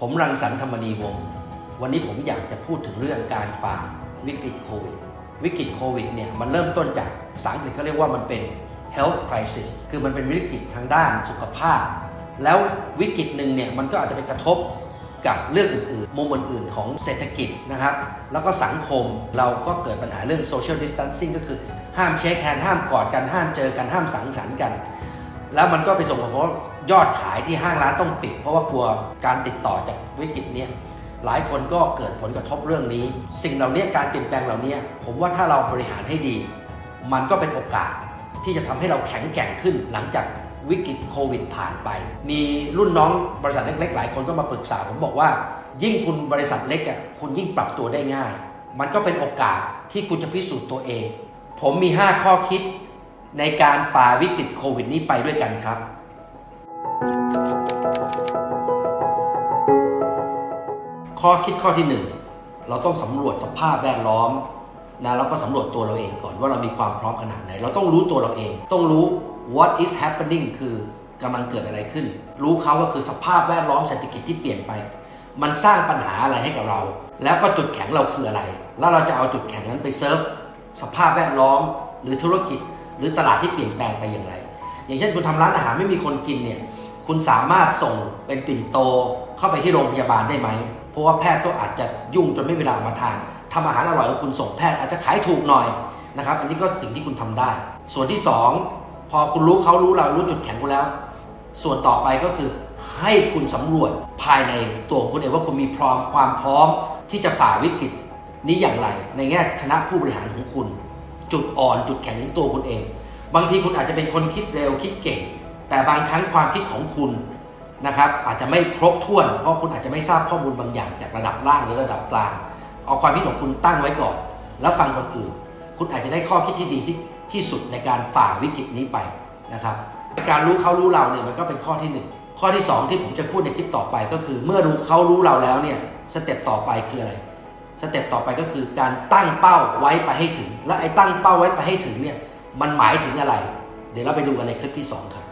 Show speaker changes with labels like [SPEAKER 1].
[SPEAKER 1] ผมรังสรรค์ธรรมนีวงศ์วันนี้ผมอยากจะพูดถึงเรื่องการฝ่าวิกฤตโควิด วิกฤตโควิดเนี่ยมันเริ่มต้นจากภาษาอังกฤษเขาเรียกว่ามันเป็น health crisis คือมันเป็นวิกฤตทางด้านสุขภาพ แล้ววิกฤตหนึ่งเนี่ยมันก็อาจจะไปกระทบกับเรื่องอื่นๆมุมอื่นๆของเศรษฐกิจนะครับ แล้วก็สังคมเราก็เกิดปัญหาเรื่อง social distancing ก็คือห้ามเช็คแฮนด์ห้ามกอดกันห้ามเจอกันห้ามสังสรรค์กัน แล้วมันก็ไปส่งผลว่าะยอดขายที่ห้างร้านต้องปิด เพราะว่ากลัวการติดต่อจากวิกฤตเนี้ยหลายคนก็เกิดผลกระทบเรื่องนี้ สิ่งเหล่านี้การเปลี่ยนแปลงเหล่านี้ผมว่าถ้าเราบริหารให้ดี มันก็เป็นโอกาสที่จะทำให้เราแข็งแกร่งขึ้นหลังจากวิกฤตโควิดผ่านไป มีรุ่นน้องบริษัทเล็กๆ หลายคนก็มาปรึกษา ผมบอกว่า ยิ่งคุณบริษัทเล็กอะคุณยิ่งปรับตัวได้ง่าย มันก็เป็นโอกาสที่คุณจะพิสูจน์ตัวเอง ผมมี 5 ข้อคิด ในการฝ่าวิกฤตโควิดนี้ไปด้วยกันครับ ข้อคิดข้อที่หนึ่งเราต้องสำรวจสภาพแวดล้อมนะแล้วก็สำรวจตัวเราเองก่อนว่าเรามีความพร้อมขนาดไหน เราต้องรู้ตัวเราเอง ต้องรู้ what is happening คือกำลังเกิดอะไรขึ้น รู้เขาก็คือสภาพแวดล้อมเศรษฐกิจที่เปลี่ยนไป มันสร้างปัญหาอะไรให้กับเรา แล้วก็จุดแข็งเราคืออะไร แล้วเราจะเอาจุดแข็งนั้นไปเซิร์ฟสภาพแวดล้อมหรือธุรกิจ หรือตลาดที่เปลี่ยนแปลงไปอย่างไร อย่างเช่นคุณทำร้านอาหารไม่มีคนกินเนี่ยคุณสามารถส่งเป็นปิ่นโตเข้าไปที่โรงพยาบาลได้ไหม เพราะว่าแพทย์ก็อาจจะยุ่งจนไม่มีเวลามาทานทำอาหารอร่อยคุณส่งแพทย์อาจจะขายถูกหน่อยนะครับ อันนี้ก็สิ่งที่คุณทำได้ ส่วนที่สองพอคุณรู้เขารู้เรารู้จุดแข็งคุณแล้ว ส่วนต่อไปก็คือให้คุณสำรวจภายในตัวคุณเองว่าคุณมีพร้อมความพร้อมที่จะฝ่าวิกฤตนี้อย่างไร ในแง่คณะผู้บริหารของคุณ จุดอ่อนจุดแข็งของตัวคุณเอง บางทีคุณอาจจะเป็นคนคิดเร็วคิดเก่ง แต่บางครั้งความคิดของคุณนะครับอาจจะไม่ครบถ้วน เพราะคุณอาจจะไม่ทราบข้อมูลบางอย่างจากระดับล่างหรือระดับกลาง เอาความคิดของคุณตั้งไว้ก่อน แล้วฟังคนอื่น คุณอาจจะได้ข้อคิดที่ดีที่ที่สุดในการฝ่าวิกฤตนี้ไปนะครับ การรู้เขารู้เราเนี่ยมันก็เป็นข้อที่หนึ่งข้อที่สองที่ผมจะพูดในคลิปต่อไปก็คือ เมื่อรู้เขารู้เราแล้วเนี่ยสเต็ปต่อไปคืออะไร สเต็ปต่อไปก็คือการตั้งเป้าไว้ไปให้ถึง และไอ้ตั้งเป้าไว้ไปให้ถึงเนี่ยมันหมายถึงอะไร เดี๋ยวเราไปดูกันในคลิปที่สองครับ